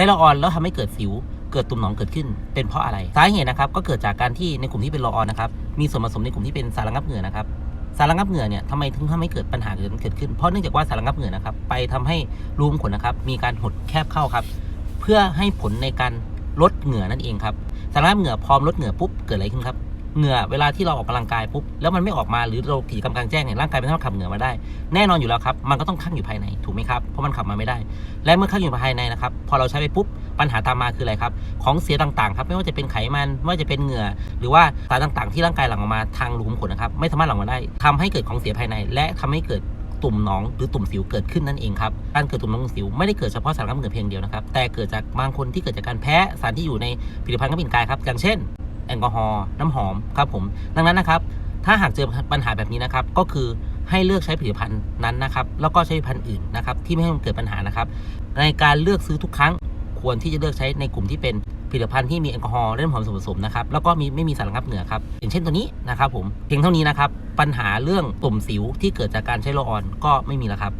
ช้ละออนแล้วทำให้เกิดสิว เกิดตุ่มหนองเกิดขึ้น เป็นเพราะอะไร สาเหตุนะครับก็เกิดจากการที่ในกลุ่มที่เป็นละออนนะครับมีส่วนผสมในกลุ่มที่เป็นสารระงับเหงื่อนะครับสารระงับเหงื่อเนี่ยทำไมถึงทำให้เกิดปัญหาเกิดขึ้น เพราะเนื่องจากว่าสารระงับเหงื่อนะครับไปทำให้รูขุมขนนะครับมีการหดแคบเข้าครับ เพื่อให้ผลในการลดเหงื่อนั่นเองครับสารระงับเหงื่อพร้อมลดเหงื่อปุ๊บเกิดอะไรขึ้นครับ เหงื่อเวลาที่เราออกกำลังกายปุ๊บแล้วมันไม่ออกมาหรือเรากิจกรรมกลางแจ้งเนี่ยร่างกายไม่สามารถขับเหงื่อมาได้ แน่นอนอยู่แล้วครับมันก็ต้องข้งอยู่ภายในถูกไหมครับเพราะมันขับมาไม่ได้ และเมื่อข้งอยู่ภายในนะครับพอเราใช้ไปปุ๊บปัญหาตามมาคืออะไรครับของเสียต่างๆครับไม่ว่าจะเป็นไขมันไม่ว่าจะเป็นเหงื่อ หรือว่าสารต่างๆ ที่ร่างกายหลั่งออกมาทางรูขุมขนนะครับไม่สามารถหลั่งมาได้ทำให้เกิดของเสียภายใน และทำให้เกิดตุ่มหนองหรือตุ่มสิวเกิดขึ้นนั่นเองครับ การเกิดตุ่มหนองสิวไม่ได้เกิดเฉพาะสารกัเหงื่อเพียงเดียวนะครับ แต่เกิดจากบางคนที่เกิดจากการแพ้สารที่อยู่ในผลิตภัณฑ์กระปิ่นกายครับ อย่างเช่น แอลกอฮอล์น้ำหอมครับผม ดังนั้นนะครับ ถ้าหากเจอปัญหาแบบนี้นะครับ ก็คือให้เลือกใช้ผลิตภัณฑ์นั้นนะครับ แล้วก็ใช้ผลิตภัณฑ์อื่นนะครับ ที่ไม่ให้มันเกิดปัญหานะครับ ในการเลือกซื้อทุกครั้งควรที่จะเลือกใช้ในกลุ่มที่เป็นผลิตภัณฑ์ที่มีแอลกอฮอล์และน้ำหอมส่วนผสมนะครับแล้วก็มีไม่มีสารระงับเหงื่อครับอย่างเช่นตัวนี้นะครับผมเพียงเท่านี้นะครับปัญหาเรื่องตุ่มสิวที่เกิดจากการใช้โลออนก็ไม่มีแล้วครับ